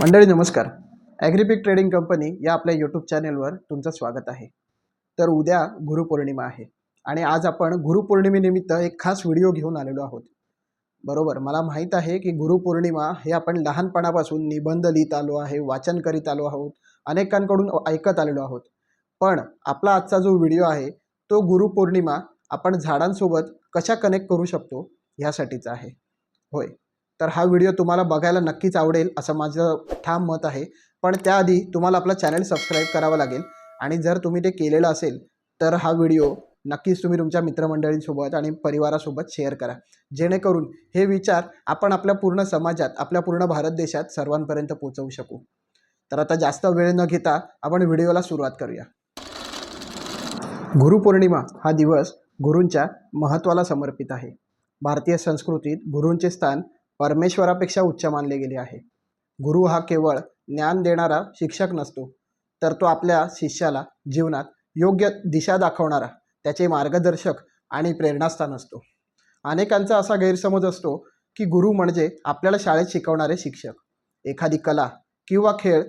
मंडळी नमस्कार. ॲग्रीपिक trading company या आपल्या यूट्यूब चॅनेलवर तुमचं स्वागत आहे. तर उद्या गुरुपौर्णिमा आहे आणि आज आपण गुरुपौर्णिमेनिमित्त एक खास व्हिडिओ घेऊन आलेलो आहोत. बरोबर मला माहीत आहे की गुरुपौर्णिमा हे आपण लहानपणापासून निबंध लिहित आलो आहे वाचन करीत आलो आहोत अनेकांकडून ऐकत आलेलो आहोत. पण आपला आजचा जो व्हिडिओ आहे तो गुरुपौर्णिमा आपण झाडांसोबत कशा कनेक्ट करू शकतो ह्यासाठीचा आहे. होय तर हा व्हिडिओ तुम्हाला बघायला नक्कीच आवडेल असं माझं ठाम मत आहे. पण त्याआधी तुम्हाला आपला चॅनल सबस्क्राईब करावं लागेल आणि जर तुम्ही ते केलेलं असेल तर हा व्हिडिओ नक्कीच तुम्ही तुमच्या मित्रमंडळींसोबत आणि परिवारासोबत शेअर करा. जेणेकरून हे विचार आपण आपल्या पूर्ण समाजात आपल्या पूर्ण भारत देशात सर्वांपर्यंत पोहोचवू शकू. तर आता जास्त वेळ न घेता आपण व्हिडिओला सुरुवात करूया. गुरुपौर्णिमा हा दिवस गुरूंच्या महत्त्वाला समर्पित आहे. भारतीय संस्कृतीत गुरूंचे स्थान परमेश्वरापेक्षा उच्च मानले गेले आहे. गुरु हा केवळ ज्ञान देणारा शिक्षक नसतो तर तो आपल्या शिष्याला जीवनात योग्य दिशा दाखवणारा त्याचे मार्गदर्शक आणि प्रेरणास्थान असतो. अनेकांचा असा गैरसमज असतो की गुरु म्हणजे आपल्याला शाळेत शिकवणारे शिक्षक एखादी कला किंवा खेळ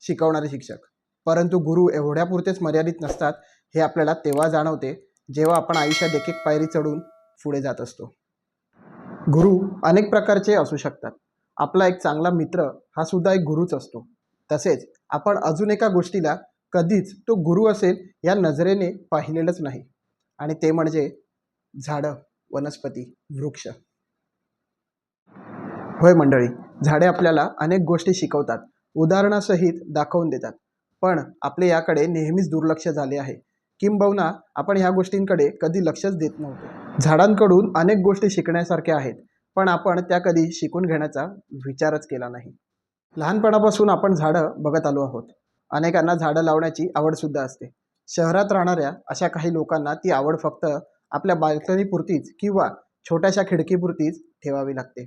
शिकवणारे शिक्षक. परंतु गुरु एवढ्यापुरतेच मर्यादित नसतात हे आपल्याला तेव्हा जाणवते जेव्हा आपण आयुष्यात एक एक पायरी चढून पुढे जात असतो. गुरु अनेक प्रकारचे असू शकतात. आपला एक चांगला मित्र हा सुद्धा एक गुरुच असतो. तसेच आपण अजून एका गोष्टीला कधीच तो गुरु असेल या नजरेने पाहिलेलंच नाही. आणि ते म्हणजे झाडं वनस्पती वृक्ष. होय मंडळी झाडे आपल्याला अनेक गोष्टी शिकवतात उदाहरणासहित दाखवून देतात. पण आपले याकडे नेहमीच दुर्लक्ष झाले आहे. किंबहुना आपण ह्या गोष्टींकडे कधी लक्षच देत नव्हतो. झाडांकडून अनेक गोष्टी शिकण्यासारख्या आहेत पण आपण त्या कधी शिकून घेण्याचा विचारच केला नाही. लहानपणापासून आपण झाडं बघत आलो आहोत. अनेकांना झाडं लावण्याची आवडसुद्धा असते. शहरात राहणाऱ्या अशा काही लोकांना ती आवड फक्त आपल्या बाल्कनीपुरतीच किंवा छोट्याशा खिडकीपुरतीच ठेवावी लागते.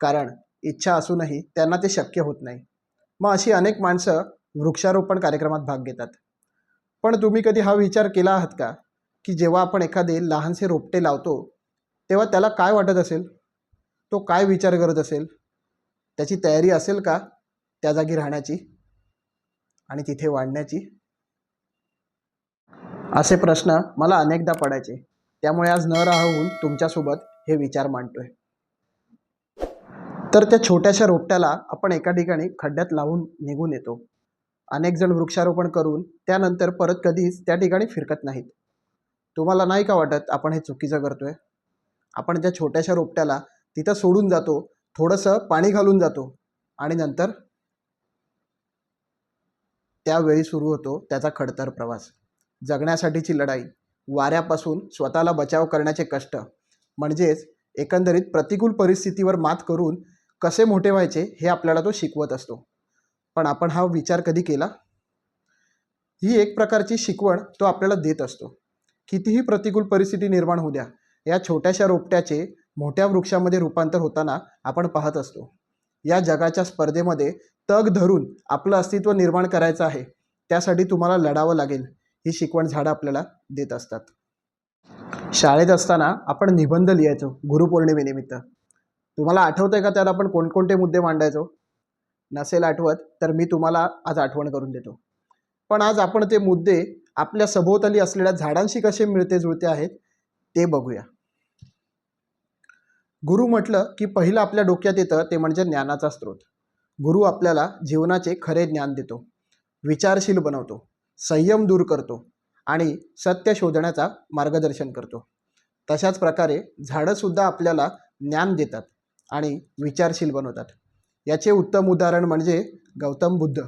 कारण इच्छा असूनही त्यांना ते शक्य होत नाही. मग अशी अनेक माणसं वृक्षारोपण कार्यक्रमात भाग घेतात. पण तुम्ही कधी हा विचार केला आहात का? की जेव्हा आपण एखादे लहानसे रोपटे लावतो तेव्हा त्याला काय वाटत असेल? तो काय विचार करत असेल? त्याची तयारी असेल का त्या जागी राहण्याची आणि तिथे वाढण्याची? असे प्रश्न मला अनेकदा पडायचे. त्यामुळे आज न राहून तुमच्यासोबत हे विचार मांडतोय. तर त्या छोट्याशा रोपट्याला आपण एका ठिकाणी खड्ड्यात लावून निघून येतो. अनेक जण वृक्षारोपण करून त्यानंतर परत कधीच त्या ठिकाणी फिरकत नाहीत. तुम्हाला नाही का वाटत आपण हे चुकीचं करतो आहे आपण त्या छोट्याशा रोपट्याला तिथं सोडून जातो थोडंसं पाणी घालून जातो आणि नंतर त्यावेळी सुरू होतो त्याचा खडतर प्रवास. जगण्यासाठीची लढाई वाऱ्यापासून स्वतःला बचाव करण्याचे कष्ट म्हणजेच एकंदरीत प्रतिकूल परिस्थितीवर मात करून कसे मोठे व्हायचे हे आपल्याला तो शिकवत असतो. पण आपण हा विचार कधी केला? ही एक प्रकारची शिकवण तो आपल्याला देत असतो. कितीही प्रतिकूल परिस्थिती निर्माण होऊ द्या या छोट्याशा रोपट्याचे मोठ्या वृक्षामध्ये रूपांतर होताना आपण पाहत असतो. या जगाच्या स्पर्धेमध्ये तग धरून आपलं अस्तित्व निर्माण करायचं आहे त्यासाठी तुम्हाला लढावं लागेल ही शिकवण झाडं आपल्याला देत असतात. शाळेत असताना आपण निबंध लिहायचो गुरुपौर्णिमेनिमित्त तुम्हाला आठवतं आहे का त्यात आपण कोणकोणते मुद्दे मांडायचो? नसेल आठवत तर मी तुम्हाला आज आठवण करून देतो. पण आज आपण ते मुद्दे आपल्या सभोवताली असलेल्या झाडांशी कसे मिळते जुळते आहेत ते बघूया. गुरु म्हटलं की पहिलं आपल्या डोक्यात येतं ते म्हणजे ज्ञानाचा स्रोत. गुरु आपल्याला जीवनाचे खरे ज्ञान देतो विचारशील बनवतो संयम दूर करतो आणि सत्य शोधण्याचा मार्गदर्शन करतो. तशाच प्रकारे झाडंसुद्धा आपल्याला ज्ञान देतात आणि विचारशील बनवतात. याचे उत्तम उदाहरण म्हणजे गौतम बुद्ध.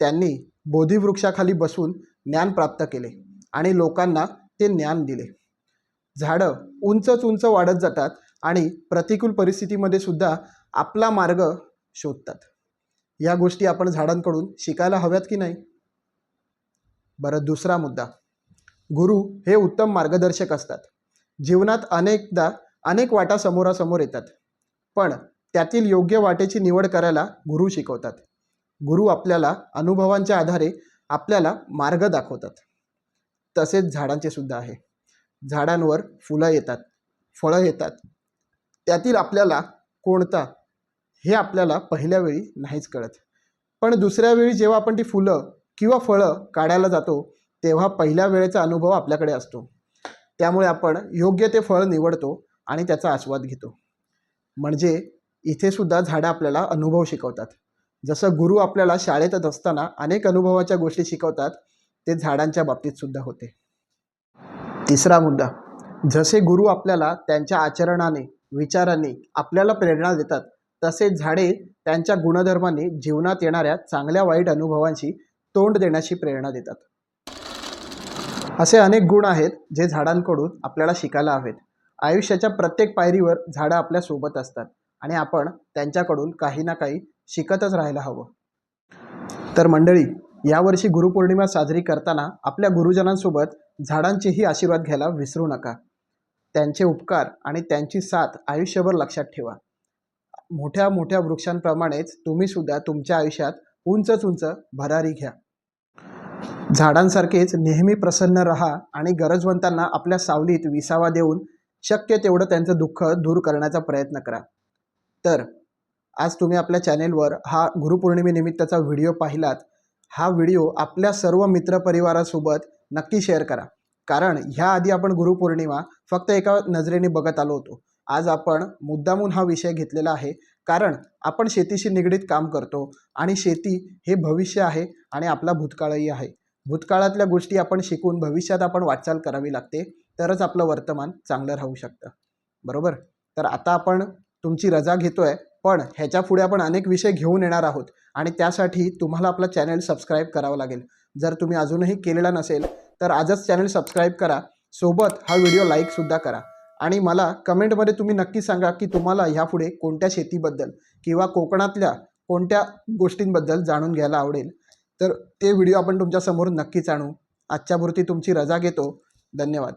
त्यांनी बोधिवृक्षाखाली बसून ज्ञान प्राप्त केले आणि लोकांना ते ज्ञान दिले. झाडं उंचच उंच वाढत जातात आणि प्रतिकूल परिस्थितीमध्ये सुद्धा आपला मार्ग शोधतात. या गोष्टी आपण झाडांकडून शिकायला हव्यात की नाही? बरं दुसरा मुद्दा. गुरु हे उत्तम मार्गदर्शक असतात. जीवनात अनेकदा अनेक वाटा समोरासमोर येतात. पण त्यातील योग्य वाटेची निवड करायला गुरु शिकवतात. गुरु आपल्याला अनुभवांच्या आधारे आपल्याला मार्ग दाखवतात. तसेच झाडांचे सुद्धा आहे. झाडांवर फुलं येतात फळं येतात. त्यातील आपल्याला कोणता हे आपल्याला पहिल्या वेळी नाहीच कळत. पण दुसऱ्या वेळी जेव्हा आपण ती फुलं किंवा फळं काढायला जातो तेव्हा पहिल्या वेळेचा अनुभव आपल्याकडे असतो. त्यामुळे आपण योग्य ते फळ निवडतो आणि त्याचा आस्वाद घेतो. म्हणजे इथे सुद्धा झाडं आपल्याला अनुभव शिकवतात. जसं गुरु आपल्याला शाळेतच असताना अनेक अनुभवाच्या गोष्टी शिकवतात ते झाडांच्या बाबतीत सुद्धा होते. तिसरा मुद्दा जसे गुरु आपल्याला त्यांच्या आचरणाने विचारांनी आपल्याला प्रेरणा देतात तसेच झाडे त्यांच्या गुणधर्मांनी जीवनात येणाऱ्या चांगल्या वाईट अनुभवांशी तोंड देण्याची प्रेरणा देतात. असे अनेक गुण आहेत जे झाडांकडून आपल्याला शिकायला हवेत. आयुष्याच्या प्रत्येक पायरीवर झाडं आपल्यासोबत असतात आणि आपण त्यांच्याकडून काही ना काही शिकतच राहायला हवं. तर मंडळी यावर्षी गुरुपौर्णिमा साजरी करताना आपल्या गुरुजनांसोबत झाडांचेही आशीर्वाद घ्यायला विसरू नका. त्यांचे उपकार आणि त्यांची साथ आयुष्यभर लक्षात ठेवा. मोठ्या मोठ्या वृक्षांप्रमाणेच तुम्ही सुद्धा तुमच्या आयुष्यात उंचच उंच भरारी घ्या. झाडांसारखेच नेहमी प्रसन्न रहा आणि गरजवंतांना आपल्या सावलीत विसावा देऊन शक्य तेवढं त्यांचं दुःख दूर करण्याचा प्रयत्न करा. तर आज तुम्ही आपल्या चॅनेलवर हा गुरुपौर्णिमेनिमित्ताचा व्हिडिओ पाहिलात हा व्हिडिओ आपल्या सर्व मित्रपरिवारासोबत नक्की शेअर करा. कारण ह्या आधी आपण गुरुपौर्णिमा फक्त एका नजरेने बघत आलो होतो. आज आपण मुद्दामून हा विषय घेतलेला आहे. कारण आपण शेतीशी निगडीत काम करतो आणि शेती हे भविष्य आहे आणि आपला भूतकाळही आहे. भूतकाळातल्या गोष्टी आपण शिकून भविष्यात आपण वाटचाल करावी लागते तरच आपलं वर्तमान चांगलं राहू शकतं. बरोबर? तर आता आपण तुमची रजा घेतो आहे पण ह्याच्या पुढे आपण अनेक विषय घेऊन येणार आहोत आणि त्यासाठी तुम्हाला आपला चॅनल सबस्क्राईब करावं लागेल. जर तुम्ही अजूनही केलेला नसेल तर आजच चॅनल सबस्क्राईब करा. सोबत हा व्हिडिओ लाईकसुद्धा करा. आणि मला कमेंटमध्ये तुम्ही नक्की सांगा की तुम्हाला ह्यापुढे कोणत्या शेतीबद्दल किंवा कोकणातल्या कोणत्या गोष्टींबद्दल जाणून घ्यायला आवडेल. तर ते व्हिडिओ आपण तुमच्यासमोर नक्कीच आणू. आजच्यापुरती तुमची रजा घेतो. धन्यवाद.